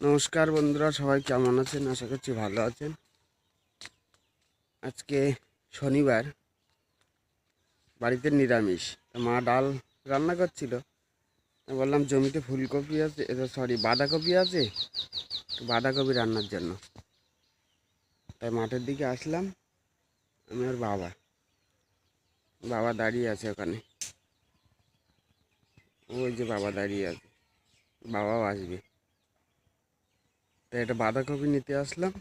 নমস্কার বন্ধুরা, সবাই কেমন আছেন? আশা করছি ভালো আছেন। আজকে শনিবার, বাড়িতে নিরামিষ। মা ডাল রান্না করছিল। বললাম, জমিতে ফুলকপি আছে সরি বাঁধাকপি আছে বাঁধাকপি রান্নার জন্য। তাই মাঠের দিকে আসলাম, আমি আর বাবা। বাবা দাঁড়িয়ে আছে ওখানে। ওই যে বাবা দাঁড়িয়ে আছে। বাবাও আসবে। তাই এটা বাঁধাকপি নিতে আসলাম।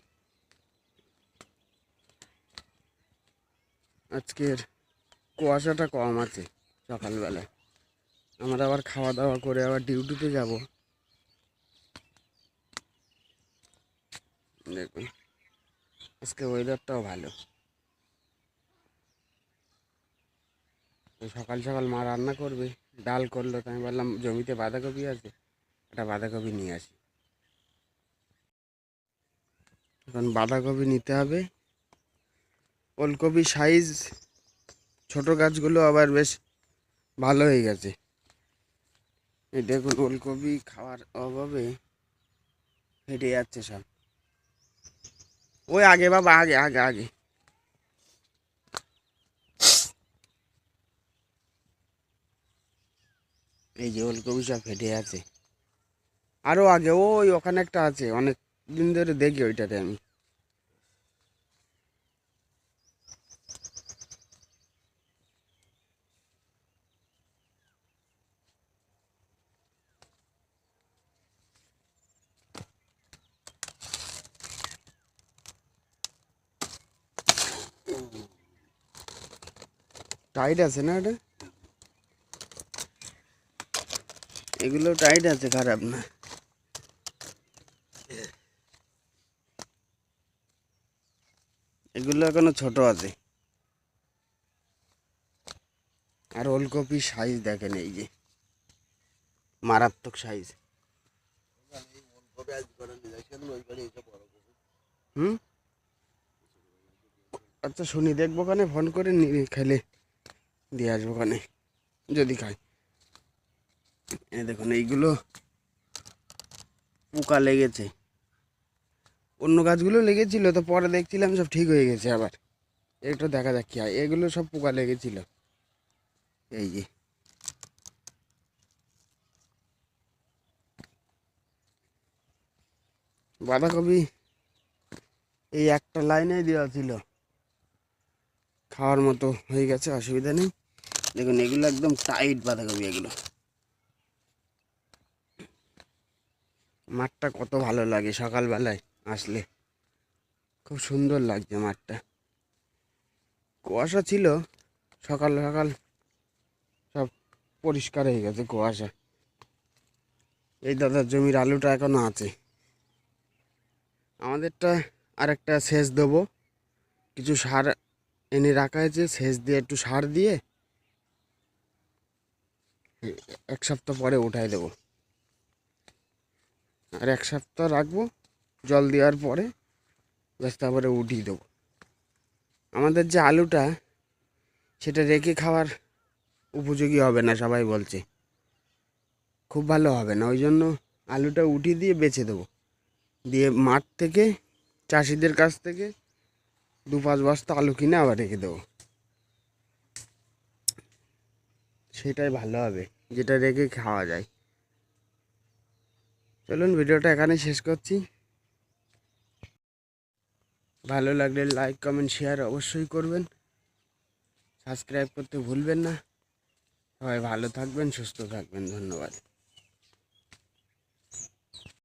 আজকের কুয়াশাটা কম আছে সকালবেলায়। আমরা আবার খাওয়া দাওয়া করে আবার ডিউটিতে যাব। দেখুন, আজকে ওয়েদারটাও ভালো। সকাল সকাল মা রান্না করবে, ডাল করল তাই আমি বললাম, জমিতে বাঁধাকপি আছে, একটা বাঁধাকপি নিয়ে আসি। এখন বাঁধাকপি নিতে হবে। ওলকপি সাইজ ছোট গাছগুলো আবার বেশ ভালো হয়ে গেছে। এই দেখুন ওলকপি খাওয়ার অভাবে ফেটে যাচ্ছে সব। ওই আগে বাবা, আগে আগে আগে। এই যে ওলকপি সব ফেটে আছে আরও আগে, ওই ওখানে একটা আছে, অনেক দিন ধরে দেখি ওইটাতে আমি। টাইট আছে না এটা? এগুলো টাইট আছে, খারাপ না। এগুলো এখনও ছোট আছে। আর ওলকপি সাইজ দেখেন এই যে। মারাত্মক সাইজ হুম? আচ্ছা শুনি, দেখব কানে ফোন করে নিয়ে খেলে। দিয়ে আসব ওখানে, যদি খাই। এই দেখুন, এইগুলো পোকা লেগেছে। অন্য গাছগুলো লেগেছিল, তো পরে দেখছিলাম সব ঠিক হয়ে গেছে আবার। একটু দেখা যাক কি হয়। এগুলো সব পোকা লেগেছিল। এই যে। বাঁধাকপি এই একটা লাইনে দেওয়া ছিল। খাওয়ার মতো হয়ে গেছে, অসুবিধা নেই। দেখুন, এগুলো একদম টাইট বাঁধাকপি এগুলো। মাঠটা কত ভালো লাগে সকালবেলায় আসলে। খুব সুন্দর লাগছে মাঠটা। কুয়াশা ছিল, সকাল সকাল সব পরিষ্কার হয়ে গেছে কুয়াশা। এই দাদার জমির আলুটা এখনও আছে। আমাদেরটা আরেকটা সেচ দেবো। কিছু সার এনে রাখা হয়েছে, সেচ দিয়ে একটু সার দিয়ে এক সপ্তাহ পরে উঠাই দেবো। আর এক সপ্তাহ রাখব, জল দেওয়ার পরে ব্যাস তারপরে উঠিয়ে দেবো। আমাদের যে আলুটা, সেটা রেখে খাওয়ার উপযোগী হবে না, সবাই বলছে। খুব ভালো হবে না, ওই জন্য আলুটা উঠিয়ে দিয়ে বেছে দেবো। দিয়ে মাঠ থেকে, চাষিদের কাছ থেকে দু পাঁচ বস্তা আলু কিনে আবার রেখে দেবো। সেটাই ভালো হবে, যেটা রেখে খাওয়া যায়। চলুন ভিডিওটা এখানে শেষ করছি। ভালো লাগলে লাইক কমেন্ট শেয়ার অবশ্যই করবেন। সাবস্ক্রাইব করতে ভুলবেন না। সবাই ভালো থাকবেন, সুস্থ থাকবেন। ধন্যবাদ।